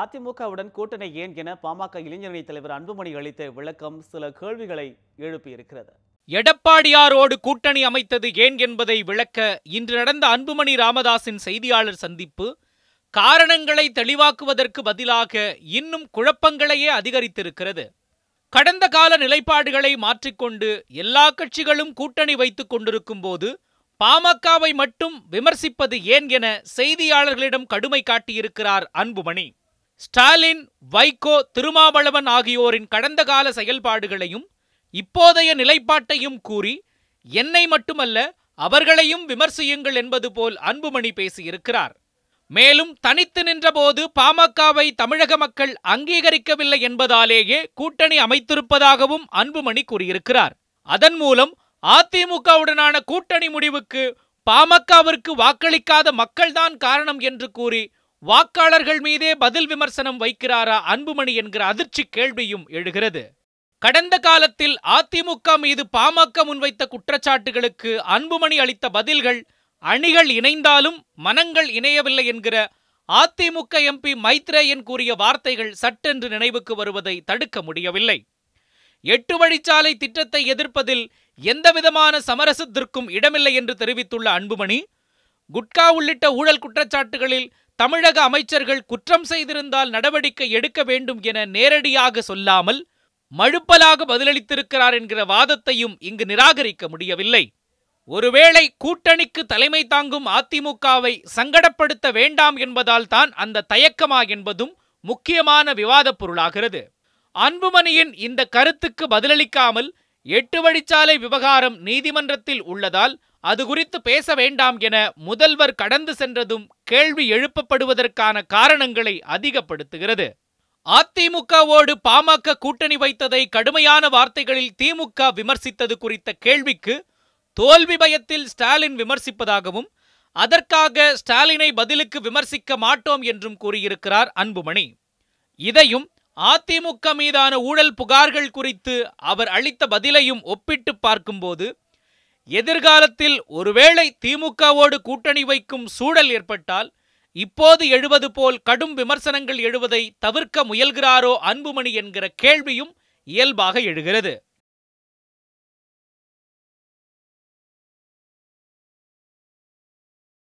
அதிமுகவுடன் கூட்டணி ஏன் என பாமக இளைஞரணி தலைவர் அன்புமணி அளித்த விளக்கம் சில கேள்விகளை எழுப்பியிருக்கிறது. எடப்பாடியாரோடு கூட்டணி அமைத்தது ஏன் என்பதை விளக்க இன்று நடந்த அன்புமணி ராமதாஸின் செய்தியாளர் சந்திப்பு காரணங்களை தெளிவாக்குவதற்கு பதிலாக இன்னும் குழப்பங்களையே அதிகரித்திருக்கிறது. கடந்த கால நிலைப்பாடுகளை மாற்றிக்கொண்டு எல்லா கட்சிகளும் கூட்டணி வைத்துக் கொண்டிருக்கும் போது பாமகவை மட்டும் விமர்சிப்பது ஏன் என செய்தியாளர்களிடம் கடுமை காட்டியிருக்கிறார் அன்புமணி. ஸ்டாலின் வைகோ திருமாவளவன் ஆகியோரின் கடந்த கால செயல்பாடுகளையும் இப்போதைய நிலைப்பாட்டையும் கூறி என்னை மட்டுமல்ல அவர்களையும் விமர்சியுங்கள் என்பது போல் அன்புமணி பேசியிருக்கிறார். மேலும் தனித்து நின்றபோது பாமகவை தமிழக மக்கள் அங்கீகரிக்கவில்லை என்பதாலேயே கூட்டணி அமைத்திருப்பதாகவும் அன்புமணி கூறியிருக்கிறார். அதன் மூலம் அதிமுகவுடனான கூட்டணி முடிவுக்கு பாமகவிற்கு வாக்களிக்காத மக்கள்தான் காரணம் என்று கூறி வாக்காளர்கள் மீதே பதில் விமர்சனம் வைக்கிறாரா அன்புமணி என்கிற அதிர்ச்சி கேள்வியும் எழுகிறது. கடந்த காலத்தில் அதிமுக மீது பாமக முன்வைத்த குற்றச்சாட்டுகளுக்கு அன்புமணி அளித்த பதில்கள் அணிகள் இணைந்தாலும் மனங்கள் இணையவில்லை என்கிற அதிமுக எம்பி மைத்ரேயன் கூறிய வார்த்தைகள் சட்டென்று நினைவுக்கு வருவதை தடுக்க முடியவில்லை. எட்டு வழிச்சாலை திட்டத்தை எதிர்ப்பதில் எந்தவிதமான சமரசத்திற்கும் இடமில்லை என்று தெரிவித்துள்ள அன்புமணி குட்கா உள்ளிட்ட ஊழல் குற்றச்சாட்டுகளில் தமிழக அமைச்சர்கள் குற்றம் செய்திருந்தால் நடவடிக்கை எடுக்க வேண்டும் என நேரடியாக சொல்லாமல் மழுப்பலாக பதிலளித்திருக்கிறார் என்கிற வாதத்தையும் இங்கு நிராகரிக்க முடியவில்லை. ஒருவேளை கூட்டணிக்கு தலைமை தாங்கும் அதிமுகவை சங்கடப்படுத்த வேண்டாம் என்பதால் தான் அந்த தயக்கமா என்பதும் முக்கியமான விவாதப் பொருளாகிறது. அன்புமணியின் இந்த கருத்துக்கு பதிலளிக்காமல் எட்டு வழிச்சாலை விவகாரம் நீதிமன்றத்தில் உள்ளதால் அது குறித்து பேச வேண்டாம் என முதல்வர் கடந்து சென்றதும் கேள்வி எழுப்பப்படுவதற்கான காரணங்களை அதிகப்படுத்துகிறது. அதிமுகவோடு பாமக கூட்டணி வைத்ததை கடுமையான வார்த்தைகளில் திமுக விமர்சித்தது குறித்த கேள்விக்கு தோல்வி பயத்தில் ஸ்டாலின் விமர்சிப்பதாகவும் அதற்காக ஸ்டாலினை பதிலுக்கு விமர்சிக்க மாட்டோம் என்றும் கூறியிருக்கிறார் அன்புமணி. இதையும் அதிமுக மீதான ஊழல் புகார்கள் குறித்து அவர் அளித்த பதிலையும் ஒப்பிட்டு பார்க்கும்போது எதிர்காலத்தில் ஒருவேளை திமுகவோடு கூட்டணி வைக்கும் சூழல் ஏற்பட்டால் இப்போது எழுவது போல் கடும் விமர்சனங்கள் எழுவதை தவிர்க்க முயல்கிறாரோ அன்புமணி என்கிற கேள்வியும் இயல்பாக எழுகிறது.